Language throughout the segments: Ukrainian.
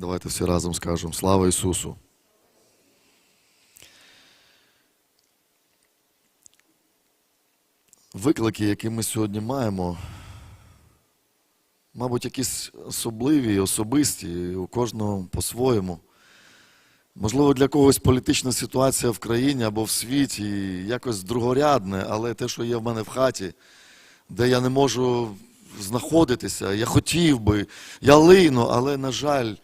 Давайте всі разом скажемо Слава Ісусу! Виклики, які ми сьогодні маємо, мабуть, якісь особливі, особисті, у кожного по-своєму. Можливо, для когось політична ситуація в країні або в світі якось другорядне, але те, що є в мене в хаті, де я не можу знаходитися, я хотів би, я лину, але, на жаль,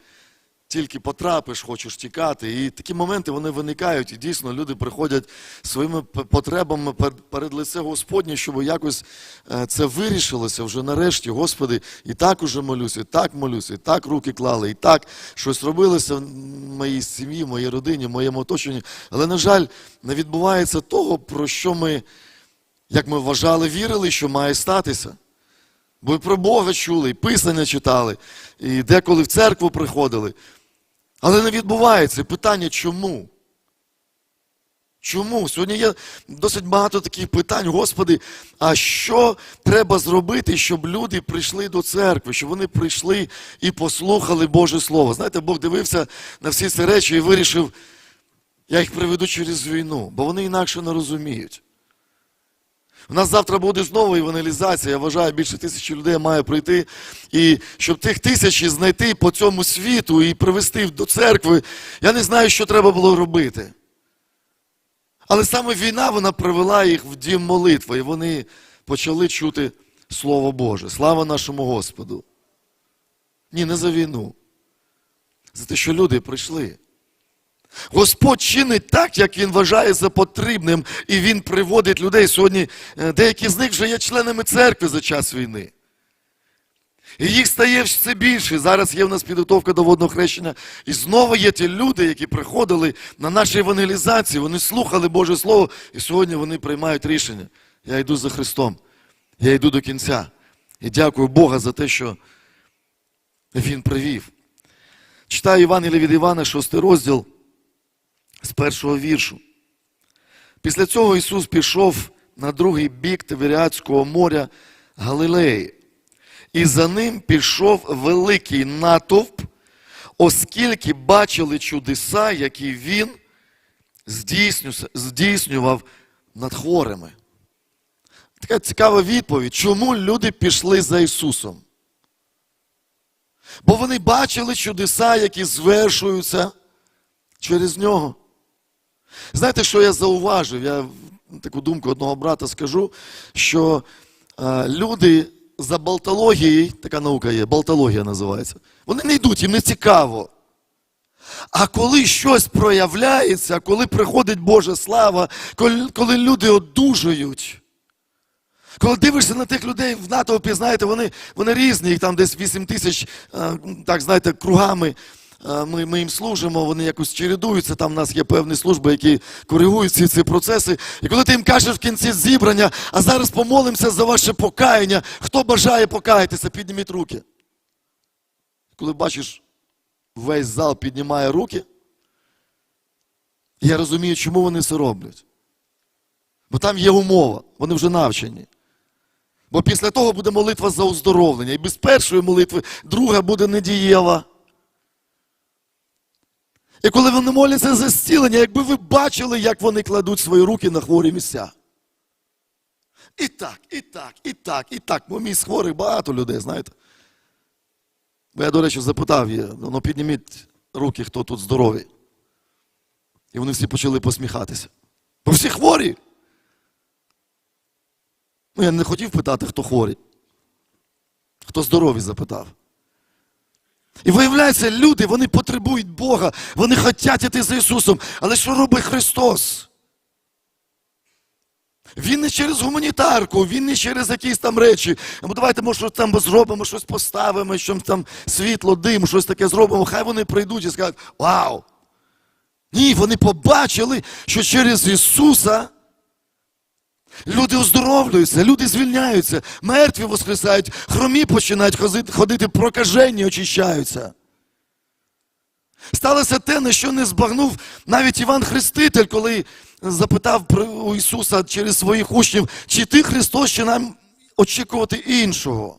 тільки потрапиш, хочеш тікати. І такі моменти вони виникають. І дійсно люди приходять своїми потребами перед лице Господнє, щоб якось е, це вирішилося вже нарешті. Господи, і так уже молюся, і так молюся, і так руки клали, і так щось робилося в моїй сім'ї, в моїй родині, в моєму оточенні. Але, на жаль, не відбувається того, про що ми, як ми вважали, вірили, що має статися. Бо і про Бога чули, і Писання читали, і деколи в церкву приходили. Але не відбувається. Питання чому? Чому? Сьогодні є досить багато таких питань, Господи, а що треба зробити, щоб люди прийшли до церкви, щоб вони прийшли і послухали Боже Слово? Знаєте, Бог дивився на всі ці речі і вирішив, я їх приведу через війну, бо вони інакше не розуміють. У нас завтра буде знову евангелізація. Я вважаю, більше тисячі людей має прийти. І щоб тих тисяч знайти по цьому світу і привести до церкви, я не знаю, що треба було робити. Але саме війна вона привела їх в дім молитви, і вони почали чути Слово Боже. Слава нашому Господу. Ні, не за війну. За те, що люди прийшли. Господь чинить так, як він вважає за потрібним, і він приводить людей. Сьогодні е, деякі з них вже є членами церкви за час війни. І їх стає все більше. Зараз є в нас підготовка до водного хрещення. І знову є ті люди, які приходили на наші евангелізації, вони слухали Боже Слово, і сьогодні вони приймають рішення. Я йду за Христом. Я йду до кінця. І дякую Бога за те, що Він привів. Читаю Євангелія від Івана, 6 розділ з першого віршу. Після цього Ісус пішов на другий бік Тиверіадського моря Галилеї. І за ним пішов великий натовп, оскільки бачили чудеса, які він здійснював над хворими. Така цікава відповідь, чому люди пішли за Ісусом? Бо вони бачили чудеса, які звершуються через нього. Знаєте, що я зауважив? Я таку думку одного брата скажу, що е, люди за балтологією, така наука є, балтологія називається, вони не йдуть, їм не цікаво. А коли щось проявляється, коли приходить Божа слава, коли, коли люди одужують, коли дивишся на тих людей в натовпі, знаєте, вони, вони різні, їх там десь 8 тисяч, е, так знаєте, кругами. Е, Ми, ми їм служимо, вони якось чередуються. Там в нас є певні служби, які коригують всі ці процеси. І коли ти їм кажеш в кінці зібрання, а зараз помолимося за ваше покаяння, хто бажає покаятися, підніміть руки. Коли бачиш, весь зал піднімає руки, я розумію, чому вони це роблять. Бо там є умова, вони вже навчені. Бо після того буде молитва за оздоровлення. І без першої молитви друга буде недієва. І коли вони моляться за зцілення, якби ви бачили, як вони кладуть свої руки на хворі місця. І так, і так, і так, і так. Бо мій хворих багато людей, знаєте. Бо я, до речі, запитав її, ну підніміть руки, хто тут здоровий. І вони всі почали посміхатися. Бо всі хворі. Ну, я не хотів питати, хто хворий. Хто здоровий запитав. І виявляється, люди, вони потребують Бога, вони хочуть іти за Ісусом. Але що робить Христос? Він не через гуманітарку, він не через якісь там речі. Ну, давайте, може, щось там зробимо, щось поставимо, щось там світло, дим, щось таке зробимо. Хай вони прийдуть і скажуть, вау! Ні, вони побачили, що через Ісуса люди оздоровлюються, люди звільняються, мертві воскресають, хромі починають ходити, прокажені очищаються. Сталося те, на що не збагнув навіть Іван Хреститель, коли запитав у Ісуса через своїх учнів, чи ти Христос, чи нам очікувати іншого.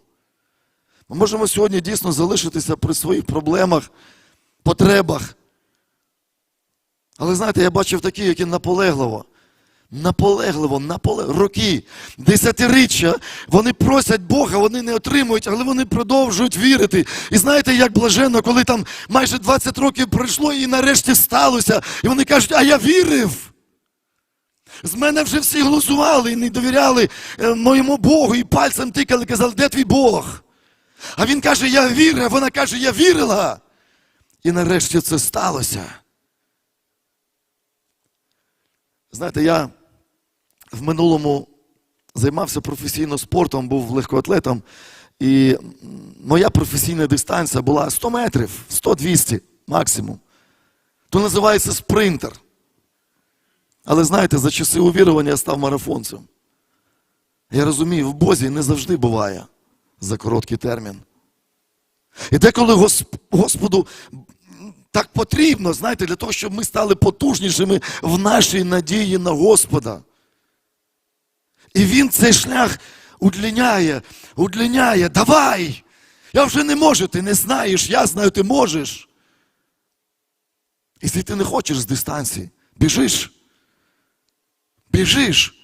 Ми можемо сьогодні дійсно залишитися при своїх проблемах потребах. Але знаєте, я бачив такі, які наполегливо, наполегливо, наполегливо, роки, десятиріччя, вони просять Бога, вони не отримують, але вони продовжують вірити. І знаєте, як блаженно, коли там майже 20 років пройшло і нарешті сталося, і вони кажуть, а я вірив. З мене вже всі голосували і не довіряли е, моєму Богу, і пальцем тикали, казали, де твій Бог? А він каже, я вірю, вона каже, я вірила. І нарешті це сталося. Знаєте, я в минулому займався професійно спортом, був легкоатлетом, і моя професійна дистанція була 100 метрів, 100-200 максимум. То називається спринтер. Але знаєте, за часи увірування я став марафонцем. Я розумію, в Бозі не завжди буває за короткий термін. І деколи Господу так потрібно, знаєте, для того, щоб ми стали потужнішими в нашій надії на Господа. І Він цей шлях удлиняє, удлиняє. Давай! Я вже не можу, ти не знаєш, я знаю, ти можеш. Якщо ти не хочеш з дистанції, біжиш. Біжиш.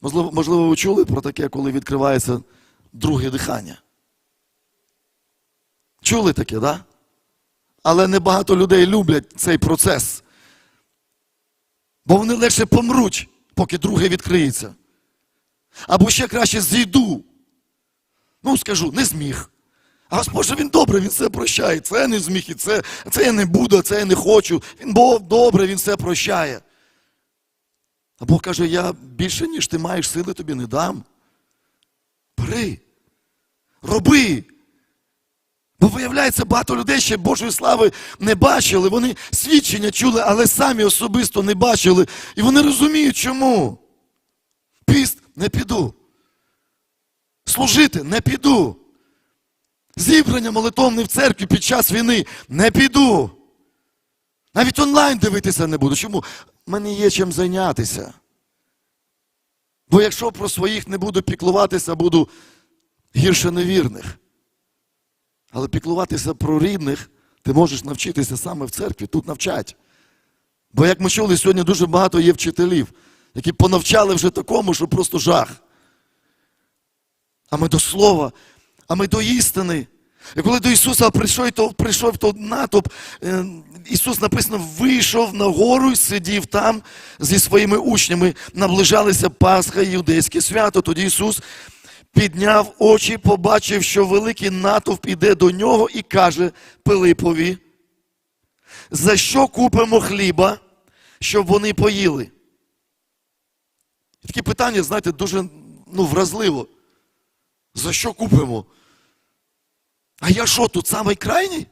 Можливо, можливо, ви чули про таке, коли відкривається друге дихання. Чули таке, так? Але небагато людей люблять цей процес. Бо вони легше помруть, поки друге відкриється. Або ще краще зійду. Ну, скажу, не зміг. А Господь він добре, він все прощає. Це я не зміг, і це, це я не буду, це я не хочу. Він Бог добре, він все прощає. А Бог каже, я більше, ніж ти маєш сили, тобі не дам. Бери, роби. Бо виявляється, багато людей ще Божої слави не бачили. Вони свідчення чули, але самі особисто не бачили. І вони розуміють, чому. Піст не піду. Служити не піду. Зібрання молитовне в церкві під час війни не піду. Навіть онлайн дивитися не буду. Чому? Мені є чим зайнятися. Бо якщо про своїх не буду піклуватися, буду гірше невірних. Але піклуватися про рідних ти можеш навчитися саме в церкві, тут навчать. Бо, як ми чули, сьогодні дуже багато є вчителів, які понавчали вже такому, що просто жах. А ми до слова, а ми до істини. І коли до Ісуса прийшов, то прийшов то натовп, е, Ісус написано, вийшов на гору і сидів там зі своїми учнями, наближалися Пасха і юдейське свято. Тоді Ісус підняв очі, побачив, що великий натовп іде до нього і каже Пилипові, за що купимо хліба, щоб вони поїли? Такі питання, знаєте, дуже ну, вразливо. За що купимо? А я що тут самий крайній?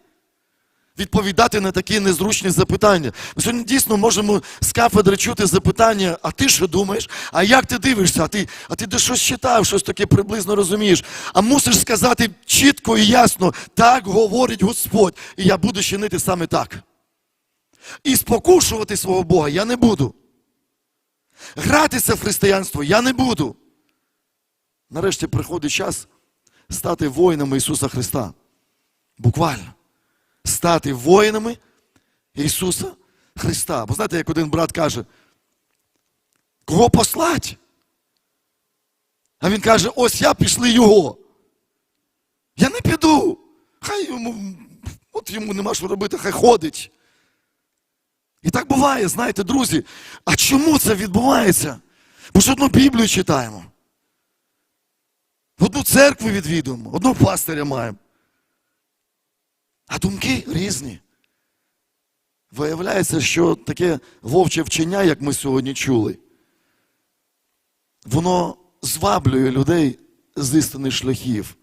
Відповідати на такі незручні запитання. Ми сьогодні дійсно можемо з кафедри чути запитання, а ти що думаєш? А як ти дивишся? А ти, а ти де щось читав, щось таке приблизно розумієш. А мусиш сказати чітко і ясно, так говорить Господь, і я буду чинити саме так. І спокушувати свого Бога я не буду. Гратися в християнство я не буду. Нарешті приходить час стати воїнами Ісуса Христа. Буквально. Стати воїнами Ісуса Христа. Бо знаєте, як один брат каже, кого послать? А він каже, ось я пішли його. Я не піду. Хай йому, от йому нема що робити, хай ходить. І так буває, знаєте, друзі. А чому це відбувається? Бо ж одну Біблію читаємо. Одну церкву відвідуємо, одного пастиря маємо. А думки різні. Виявляється, що таке вовче вчення, як ми сьогодні чули, воно зваблює людей з істинних шляхів.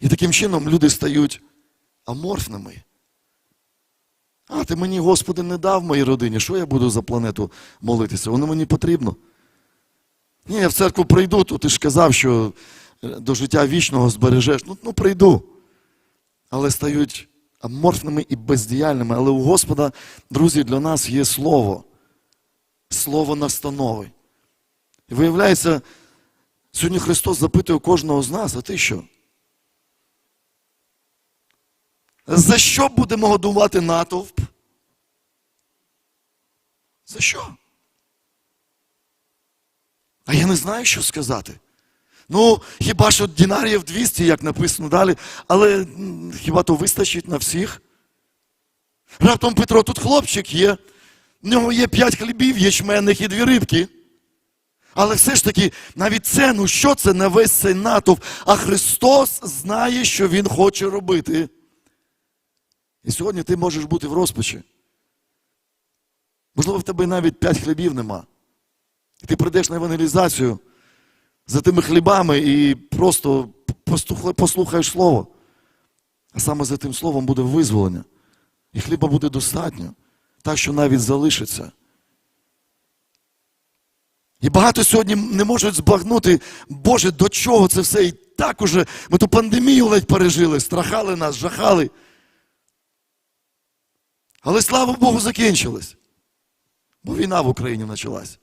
І таким чином люди стають аморфними. А ти мені, Господи, не дав моїй родині. Що я буду за планету молитися? Воно мені потрібно. Ні, я в церкву прийду, то ти ж казав, що до життя вічного збережеш. Ну, ну прийду. Але стають аморфними і бездіяльними. Але у Господа, друзі, для нас є слово. Слово настанови. І виявляється, сьогодні Христос запитує кожного з нас, а ти що? За що будемо годувати натовп? За що? А я не знаю, що сказати. Ну, хіба що динаріїв 200, як написано далі, але хіба то вистачить на всіх? Раптом Петро, тут хлопчик є, в нього є п'ять хлібів ячменних і дві рибки. Але все ж таки, навіть це, ну що це на весь цей натовп? А Христос знає, що Він хоче робити. І сьогодні ти можеш бути в розпачі. Можливо, в тебе навіть п'ять хлібів нема. І ти прийдеш на евангелізацію за тими хлібами і просто послухаєш слово. А саме за тим словом буде визволення. І хліба буде достатньо, так що навіть залишиться. І багато сьогодні не можуть збагнути, Боже, до чого це все? І так уже ми ту пандемію ледь пережили, страхали нас, жахали. Але слава Богу, закінчилось. Бо війна в Україні почалась.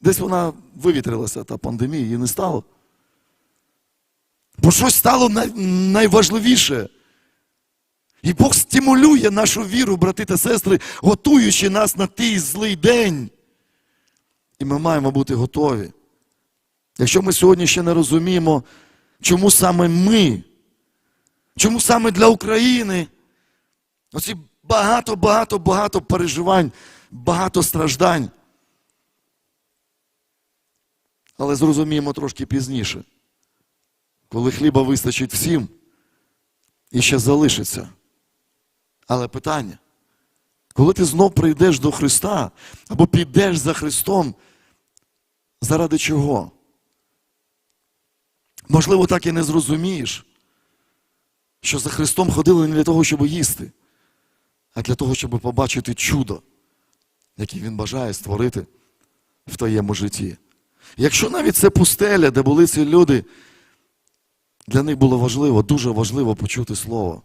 Десь вона вивітрилася, та пандемія, її не стало. Бо щось стало най- найважливіше. І Бог стимулює нашу віру, брати та сестри, готуючи нас на той злий день. І ми маємо бути готові. Якщо ми сьогодні ще не розуміємо, чому саме ми, чому саме для України, оці багато, багато, багато переживань, багато страждань. Але зрозуміємо трошки пізніше, коли хліба вистачить всім і ще залишиться. Але питання, коли ти знов прийдеш до Христа або підеш за Христом, заради чого? Можливо, так і не зрозумієш, що за Христом ходили не для того, щоб їсти, а для того, щоб побачити чудо, яке Він бажає створити в твоєму житті. Якщо навіть це пустеля, де були ці люди, для них було важливо, дуже важливо почути слово.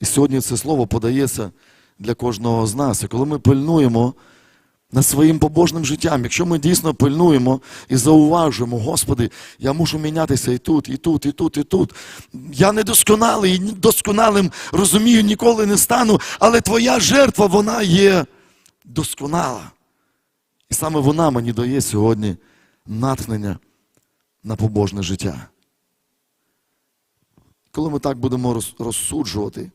І сьогодні це слово подається для кожного з нас. І коли ми пильнуємо над своїм побожним життям, якщо ми дійсно пильнуємо і зауважуємо, Господи, я мушу мінятися і тут, і тут, і тут, і тут. Я не досконалий, і досконалим розумію, ніколи не стану, але Твоя жертва, вона є досконала. І саме вона мені дає сьогодні натхнення на побожне життя. Коли ми так будемо розсуджувати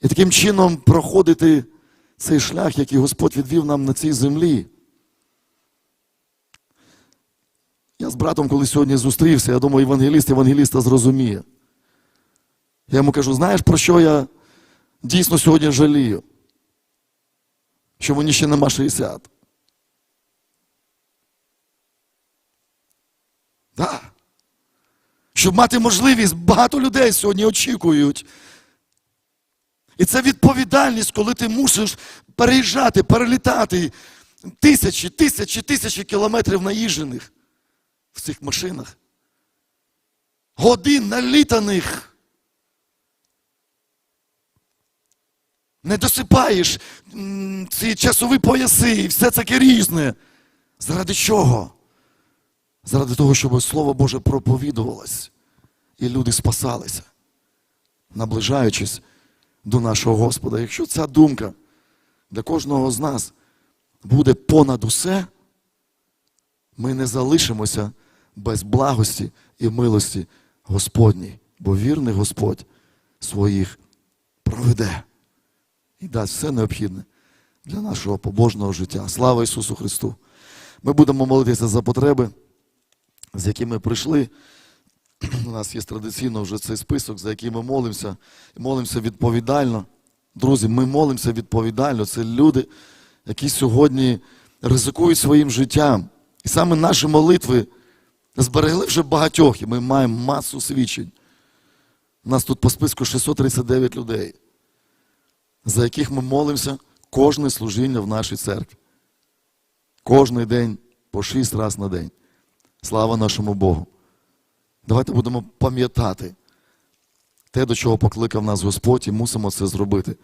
і таким чином проходити цей шлях, який Господь відвів нам на цій землі. Я з братом, коли сьогодні зустрівся, я думаю, євангеліст євангеліста зрозуміє. Я йому кажу, знаєш, про що я дійсно сьогодні жалію? Що мені ще нема 60. Да. Щоб мати можливість, багато людей сьогодні очікують. І це відповідальність, коли ти мусиш переїжджати, перелітати тисячі, тисячі, тисячі кілометрів наїжджених в цих машинах. Годин налітаних. Не досипаєш ці часові пояси і все таке різне. Заради чого? Заради того, щоб Слово Боже проповідувалось і люди спасалися, наближаючись до нашого Господа. Якщо ця думка для кожного з нас буде понад усе, ми не залишимося без благості і милості Господній, бо вірний Господь своїх проведе і дасть все необхідне для нашого побожного життя. Слава Ісусу Христу! Ми будемо молитися за потреби, з якими прийшли. У нас є традиційно вже цей список, за який ми молимося. Молимося відповідально. Друзі, ми молимося відповідально. Це люди, які сьогодні ризикують своїм життям. І саме наші молитви зберегли вже багатьох, і ми маємо масу свідчень. У нас тут по списку 639 людей, за яких ми молимося кожне служіння в нашій церкві. Кожний день по шість разів на день. Слава нашому Богу. Давайте будемо пам'ятати те, до чого покликав нас Господь, і мусимо це зробити.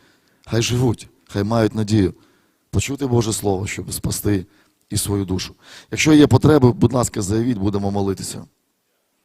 Хай живуть, хай мають надію почути Боже Слово, щоб спасти і свою душу. Якщо є потреби, будь ласка, заявіть, будемо молитися.